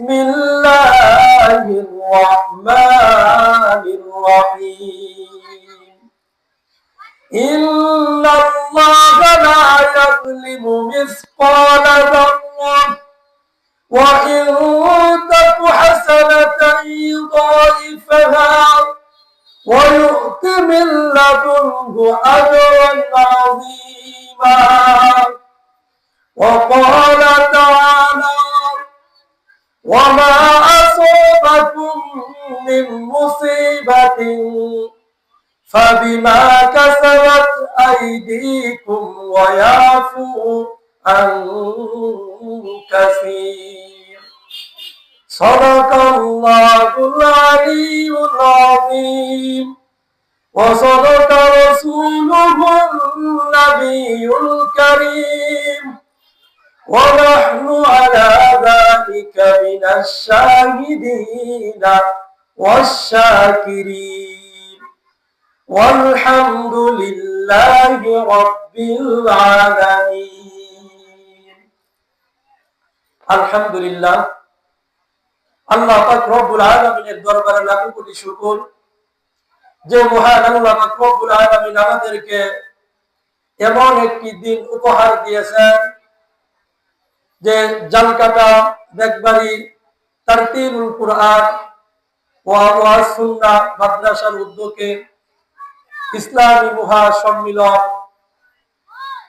بسم من مصيبة فبما كسبت أيديكم ويعفو عن كثير. صدق الله العلي العظيم. وصدق رسوله النبي الكريم. ونحن على ذلك من الشاهدين. والشاكرين والحمد لله رب العالمين الحمد لله আল্লাহ পাক রব্বুল আলামিনের দরবারে লাখো কোটি শুকর যে মহান আল্লাহ পাক রব্বুল আলামিন আমাদেরকে এমন একটি দিন উপহার দিয়েছেন যে জালকাটা বেগবাড়ি তারতিলুল কুরআন মাদ্রাসার উদ্যোগে ইসলামী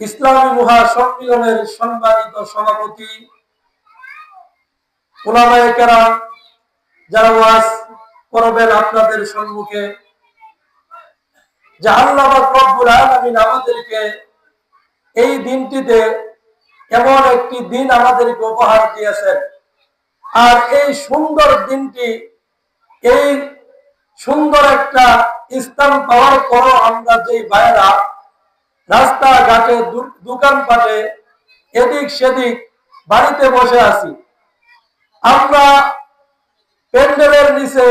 ইসলামী সম্মানিত সভাপতি যারা করবেন আপনাদের সম্মুখে আলামিন আমাদেরকে এই দিনটিতে এমন একটি দিন আমাদেরকে উপহার দিয়েছেন। আর এই সুন্দর দিনটি এই সুন্দর একটা স্থান পাওয়ার পরও আমরা যে বাইরা রাস্তাঘাটে দোকানপাটে এদিক সেদিক বাড়িতে বসে আছি, আমরা প্যান্ডেলের নিচে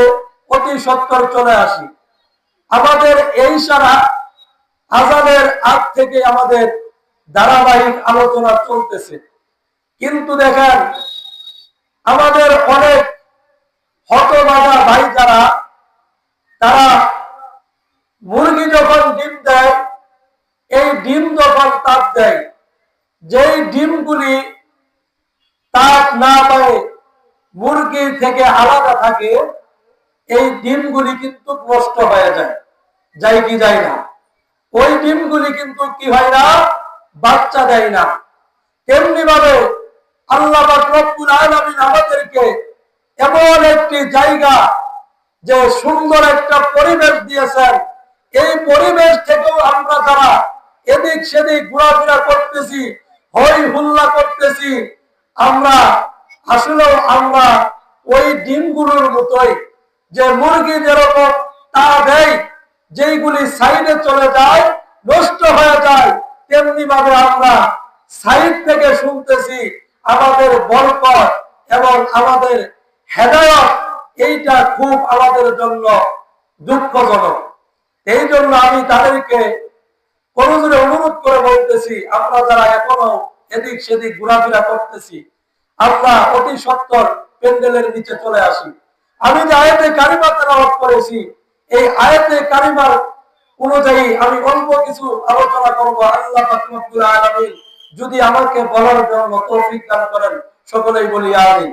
অতি সত্তর চলে আসি। আমাদের এই সারা আজানের আগ থেকে আমাদের ধারাবাহিক আলোচনা চলতেছে। কিন্তু দেখেন, আমাদের অনেক হতবাগা ভাই যারা, তারা মুরগি যখন ডিম দেয়, এই ডিম যখন তাপ দেয়, যেই ডিমগুলি তাপ না পায় মুরগি থেকে আলাদা থাকে, এই ডিমগুলি কিন্তু নষ্ট হয়ে যায় যায় কি যায় না। ওই ডিমগুলি কিন্তু কি হয় না, বাচ্চা দেয় না। তেমনি ভাবে আল্লাহ আমাদেরকে এমন একটি জায়গা যে সুন্দর একটা পরিবেশ দিয়েছেন। এই পরিবেশ থেকেও আমরা যারা এদিক সেদিক ঘোরাফেরা করতেছি, হই হুল্লা করতেছি, আমরা আসলেও আমরা ওই ডিমগুলোর মতোই যে মুরগি যেরকম তা দেয়, যেইগুলি সাইডে চলে যায়, নষ্ট হয়ে যায় তেমনি ভাবে আমরা সাইড থেকে শুনতেছি আমাদের বরকত এবং আমাদের হেদায়ত এইটা খুব আমাদের জন্য দুঃখজনক। এই জন্য আমি তাদেরকে কোনজনে অনুরোধ করে বলতেছি, আমরা যারা এখনও এদিক সেদিক ঘোরাফেরা করতেছি, আমরা অতি সত্তর প্যান্ডেলের নিচে চলে আসি। আমি যে আয়তে কারিমা তেলাওয়াত করেছি, এই আয়তে কারিমার অনুযায়ী আমি অল্প কিছু আলোচনা করব। আল্লাহ আলামিন যদি আমাকে বলার জন্য তৌফিক দান করেন, সকলেই বলি আমিন।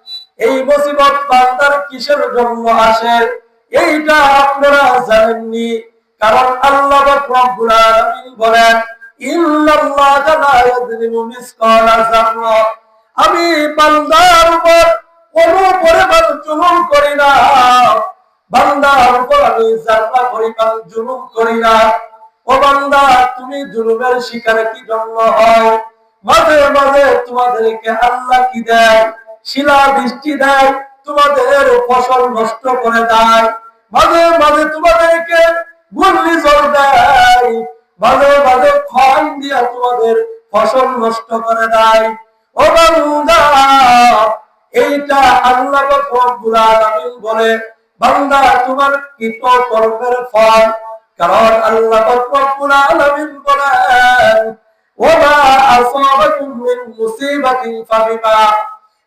মুসিবত বান্দার কিসের জন্য আসে? এইটা আপনারা জানেননি। কারণ আল্লাহ রব্বুল আলামিন বলেন ইন্নাল্লাহা লা ইয়াযলিমু মিসকালা যাররা আমি বান্দার উপর কোন পরিমাণ জুলুম করি না। বান্দার উপর আমি যারা পরিমাণ জুলুম করি না। ও বান্দা, তুমি জুলুমের শিকার কি জন্য হয়? মাঝে মাঝে তোমাদেরকে আল্লাহ কি দেয়? শিলা বৃষ্টি দেয়, তোমাদের ফসল নষ্ট করে দেয়। মাঝে মাঝে তোমাদেরকে ঘূর্ণিঝড় দেয়। মাঝে মাঝে ক্ষয় দিয়া তোমাদের ফসল নষ্ট করে দেয়। ও বান্দা, এইটা আল্লাহ রব্বুল বলে, বান্দা, তোমার কৃত কর্মের ফল? কারণ আল্লাহ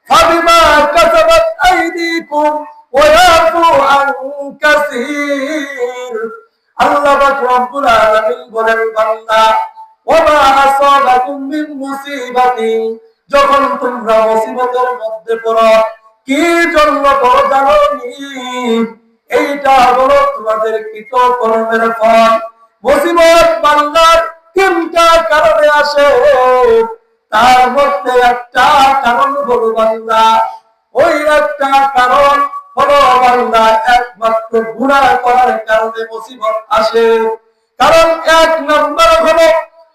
ফাবিমা কাসাবাত আইদিকুম ওয়া ইয়াফু আন আল্লাহ রব্বুল আলামিন বলেন, বান্দা, ওমা আসাবাকুম মিন মুসিবাতিন যখন তোমরা মুসিবতের মধ্যে পড়ো, কি জন্য পড়ো জানো এইটা হলো তোমাদের কৃত কর্মের ফল। মুসিবত বান্দার তিনটা কারণে আসে। তার মধ্যে একটা কারণ হলো বান্দা। ওই একটা কারণ হলো বান্দা একমাত্র গুণা করার কারণে মুসিবত আসে। কারণ এক নম্বর হলো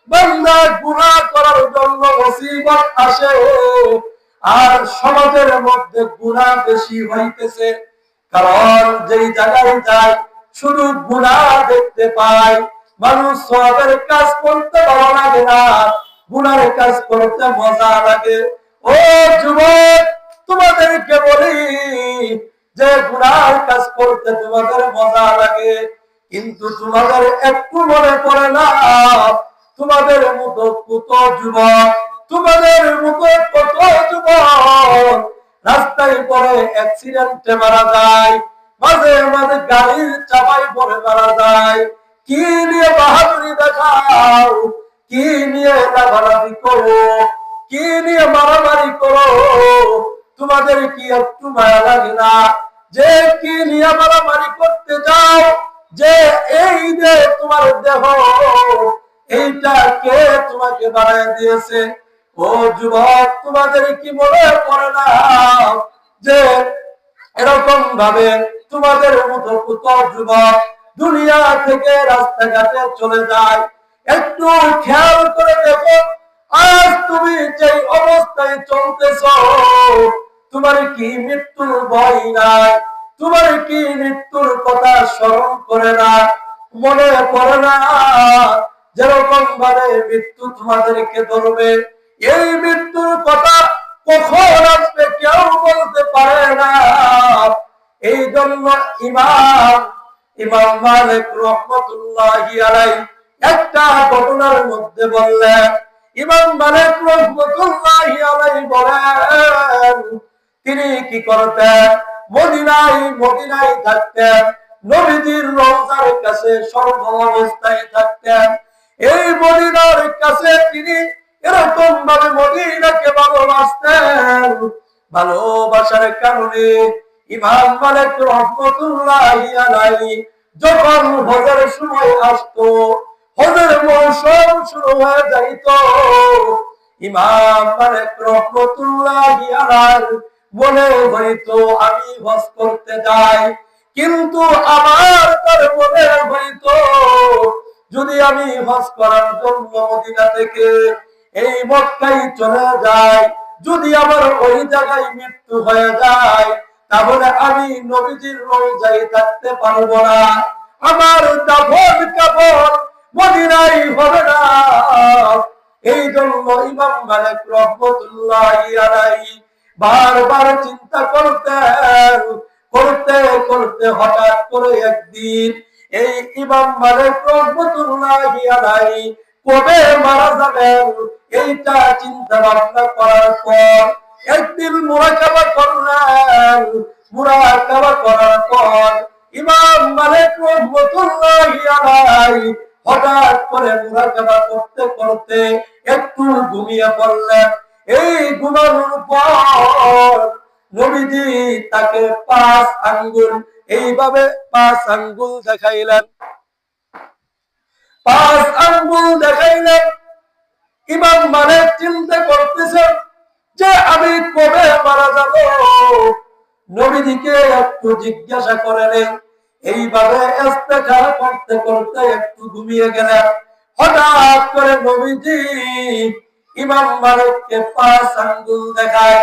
বান্দা গুনাহ করার জন্য মুসিবত আসে। আর সমাজের মধ্যে গুনাহ বেশি হইতেছে। কারণ যেই জায়গায় যায়, শুধু গুনাহ দেখতে পায়। মানুষ সবের কাজ করতে ভালো না গুনার কাজ করতে মজা লাগে। ও যুবক, তোমাদেরকে বলি যে গুনার কাজ করতে তোমাদের মজা লাগে। কিন্তু তোমাদের একটু মনে পড়ে না, তোমাদের মতো কত যুবক, তোমাদের মতো কত যুবক। রাস্তায় পরে অ্যাক্সিডেন্টে মারা যায়, মাঝে মাঝে গাড়ির চাপাই পরে মারা যায়। কি নিয়ে বাহাদুরি দেখাও? কি নিয়ে লাভালাভি করো? কি নিয়ে মারামারি করো? তোমাদের কি একটু মায়া লাগে না? যে কি নিয়ে মারামারি করতে যাও, যে এই যে তোমার দেহ, এইটা কে তোমাকে বানায় দিয়েছে? ও যুবক, তোমাদের কি মনে পড়ে না যে এরকম ভাবে তোমাদের মতো কত যুবক দুনিয়া থেকে রাস্তাঘাটে চলে যায়? একটু খেয়াল করে দেখো, আজ তুমি যে অবস্থায় চলতেছ, তোমার কি মৃত্যুর ভয় নাই? তোমার কি মৃত্যুর কথা স্মরণ করে না? মনে পড়ে না? যেরকম ভাবে মৃত্যু তোমাদেরকে ধরবে, এই মৃত্যুর কথা কখন আসবে কেউ বলতে পারে না। এই জন্য ইমাম ইমাম মালিক রহমতুল্লাহি আলাই একটা ঘটনার মধ্যে বললেন ইমাম মালিক রহমতুল্লাহি আলাই বলেন, তিনি কি করতেন? মদিনায় মদিনায় নবীজির রওজার কাছে সর্ব অবস্থায় এই মদিনার কাছে তিনি এরকম ভাবে মদিনাকে ভালোবাসতেন। ভালোবাসার কারণে ইমাম মালিক রহমতুল্লাহি আলাইহি যখন হজের সময় আসতো হজের মৌসুম শুরু হয়ে যাইত। ইমাম মালিক রহমতুল্লাহি আলাইহি মনে হইতো, আমি হজ করতে যাই। কিন্তু আমার মনে যদি আমি হজ করার জন্য মদিনা থেকে এই মক্কায় চলে যায় যদি আমার ওই জায়গায় মৃত্যু হয়ে যায়, তাহলে আমি নবীজির রোজায় থাকতে পারব না। আমার দাফন কাপড় মদিনাই হবে না। এই জন্য ইমাম মালিক রহমতুল্লাহ আলাইহি বারবার চিন্তা করতেন, করতে করতে হঠাৎ করে একদিন এই ইমাম মালিক রহমতুল্লাহ আলাইহি কবে মারা যাবেন এইটা চিন্তা ভাবনা করার পর একদিন মুরাকাবা করলেন। মুরাকাবা করার পর ইমাম মালিক রহমতুল্লাহ আলাইহি হঠাৎ করে মুরাকাবা করতে করতে একটু ঘুমিয়ে পড়লেন। এই ঘুমানোর পর নবীজি তাকে পাঁচ আঙ্গুল, এইভাবে পাঁচ আঙ্গুল দেখাইলেন। পাঁচ আঙ্গুল দেখাইলেন। ইমাম মানে চিন্তা করতেছে যে আমি কবে মারা যাব? নবীজিকে একটু জিজ্ঞাসা করে নেই এইভাবে ইস্তেখার করতে করতে একটু ঘুমিয়ে গেলেন হঠাৎ করে নবীজি ইমাম মালিককে পাঁচ আঙ্গুল দেখায়।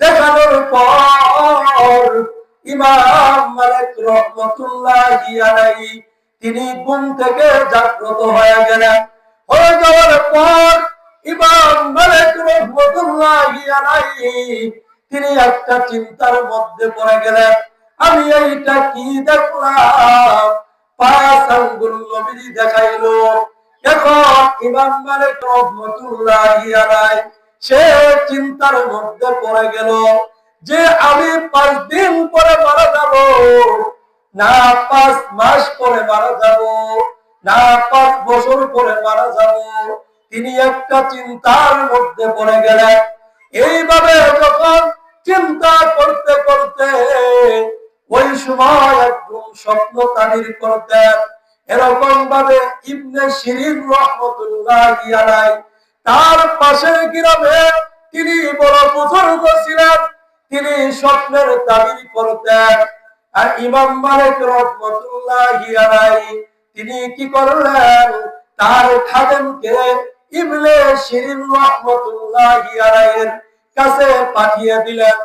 দেখানোর পর ইমাম মালিক রহমতুল্লাহি আলাইহি তিনি ঘুম থেকে জাগ্রত হয়ে গেলেন। হয়ে যাওয়ার পর ইমাম মালিক রহমতুল্লাহি আলাইহি তিনি একটা চিন্তার মধ্যে পড়ে গেলেন। আমি এইটা কি দেখলাম? আঙ্গুল নবীজি দেখাইলো। ইমাম মালিক সে চিন্তার মধ্যে পড়ে গেল যে আমি পাঁচ দিন পরে মারা যাব। না, পাঁচ মাস পরে মারা যাব। না, পাঁচ বছর পরে মারা যাব। তিনি একটা চিন্তার মধ্যে পড়ে গেলেন। এইভাবে যখন চিন্তা করতে করতে ওই সময় একদম স্বপ্ন তাবির করতেন এরকম ভাবে ইবনে শিরিন রহমতুল্লাহ আলাই তার পাশের গ্রামে তিনি বড় বুজুর্গ ছিলেন। তিনি স্বপ্নের তাবির করতেন। আর ইমাম মালিক রহমতুল্লাহ আলাই তিনি কি করলেন? তার খাদেমকে ইবনে শিরিন রহমতুল্লাহ আলাইয়ের কাছে পাঠিয়ে দিলেন।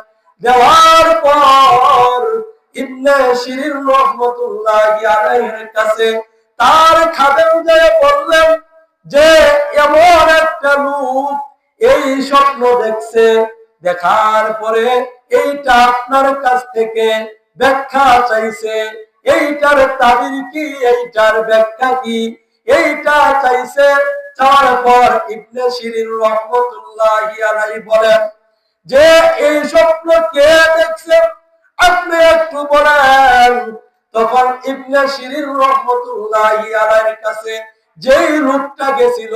দেওয়ার পর দেখার পরে এইটা আপনার কাছ থেকে ব্যাখ্যা চাইছে। এইটার তাবির কি? এইটার ব্যাখ্যা কি? এইটা চাইছে। চাওয়ার পর ইবনে শিরিন রহমতুল্লাহ বলেন যে, এই স্বপ্ন কে দেখছে? আপনি একটু বলেন, তখন ইবনে শিরিন রহমতুল্লাহি আলাইহির কাছে যেই লোকটা গেছিল,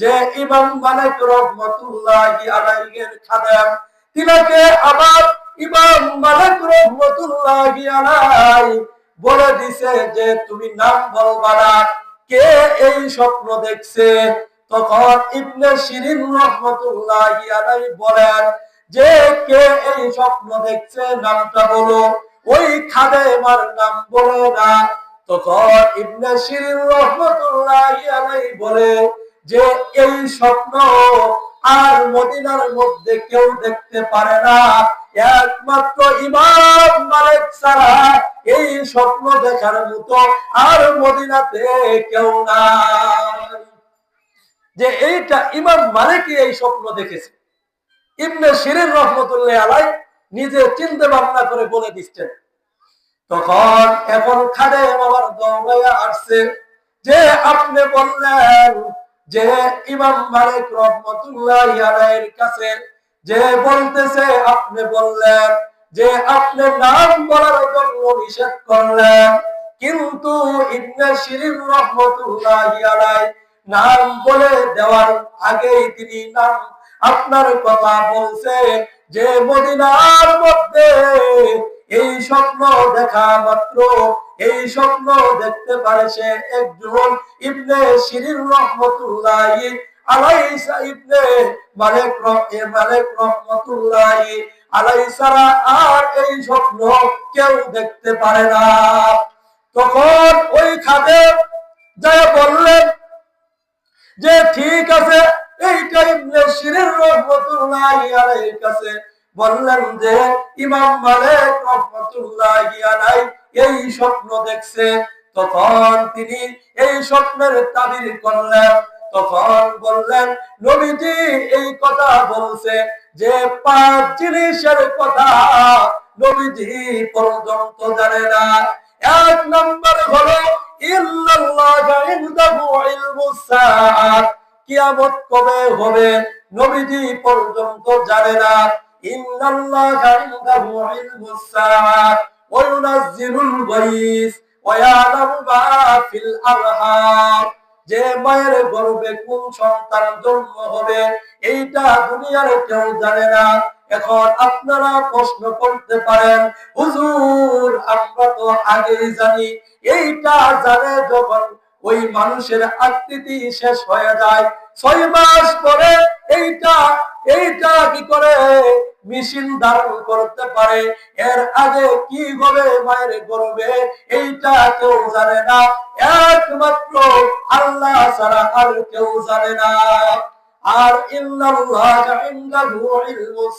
যে ইমাম মালিক রহমতুল্লাহি আলাইহির খাদেম, তিনাকে আবার ইমাম মালিক রহমতুল্লাহি আলাই বলে দিছে যে, তুমি নাম বলবা না, কে এই স্বপ্ন দেখছে? তখন ইবনে শিরিন রহমতুল্লাহি আলাইহি বলেন যে কে এই স্বপ্ন দেখছে নামটা বলো। ওই খাদেমার নাম বলে না। তখন ইবনে বলে যে, এই স্বপ্ন আর মদিনার মধ্যে কেউ দেখতে পারে না। একমাত্র ইমাম মালিক ছাড়া এই স্বপ্ন দেখার মতো আর মদিনাতে কেউ নাই। যে এইটা ইমাম মালিকই এই স্বপ্ন দেখেছে। ইবনে শিরিন রহমতুল্লাহ আলাই নিজে চিন্তা ভাবনা করে বলে দিচ্ছেন। তখন এখন খাদে বাবার দৌড়াইয়া আসছে যে আপনি বললেন যে ইমাম মালিক রহমতুল্লাহ আলাইয়ের কাছে যে বলতেছে, আপনি বললেন যে আপনি নাম বলার জন্য নিষেধ করলেন, কিন্তু ইবনে শিরিন রহমতুল্লাহ আলাই নাম বলে দেওয়ার আগেই তিনি নাম আপনার কথা বলছে যে মদিনার মধ্যে এই স্বপ্ন দেখা মাত্র, এই স্বপ্ন দেখতে পারে সে একজন ইবনে শিরিন রহমতুল্লাহ আলাইসা ইবনে মালিক রহে মালিক রহমতুল্লাহ আলাই সারা আর এই স্বপ্ন কেউ দেখতে পারে না। তখন ওই খাদে যা বললেন যে, ঠিক আছে এইটা ইবনে রহমাতুল্লাহি আলাইহির কাছে বললেন যে, ইমাম মালিক রহমাতুল্লাহি আলাইহি এই স্বপ্ন দেখছে। তখন তিনি এই স্বপ্নের তাবির করলেন। তখন বললেন, নবীজি এই কথা বলছে যে, পাঁচ জিনিসের কথা নবীজি পর্যন্ত জানে না। এক নম্বর হলো, ইল্লাল্লাহ ইনদাহু ইলমুস কিয়ামত কবে হবে নবীজি পর্যন্ত জানে না। ইলমুস ওয়া ইউনাজ্জিলুল ওয়া ইয়ালামু যে মায়ের গর্ভে কোন সন্তান জন্ম হবে, এইটা দুনিয়ার কেউ জানে না। এখন আপনারা প্রশ্ন করতে পারেন, হুজুর, আমরা তো আগেই জানি। এইটা জানে যখন ওই মানুষের আকৃতি শেষ হয়ে যায়। ছয় মাস পরে এইটা এইটা কি করে মেশিন ধারণ করতে পারে? এর আগে কি হবে মায়ের গর্বে? এইটা কেউ জানে না। একমাত্র আল্লাহ ছাড়া আর কেউ জানে না। আর ইন্নাল্লাহ ইনদাহু ইলমুস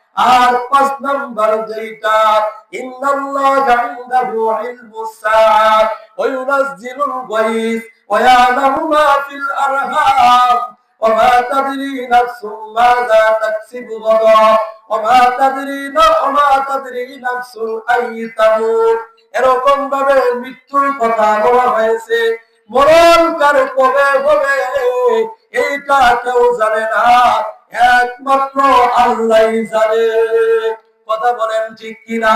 আর পাঁচ নাম্বার যেটা ইন্নাল্লাহা ইনদাহু ইলমুস সাআ ওয়া ইউনাজ্জিলুল গায়স ওয়া ইয়ালামু মা ফিল আরহাম وما تدري نفس ماذا تكسب غدا وما تدري وما تدري نفس أي تموت এরকম ভাবে মৃত্যুর কথা বলা হয়েছে মরণ কার কবে হবে এইটা কেউ জানে না একমাত্র আল্লাহ জানে। কথা বলেন ঠিক কিনা?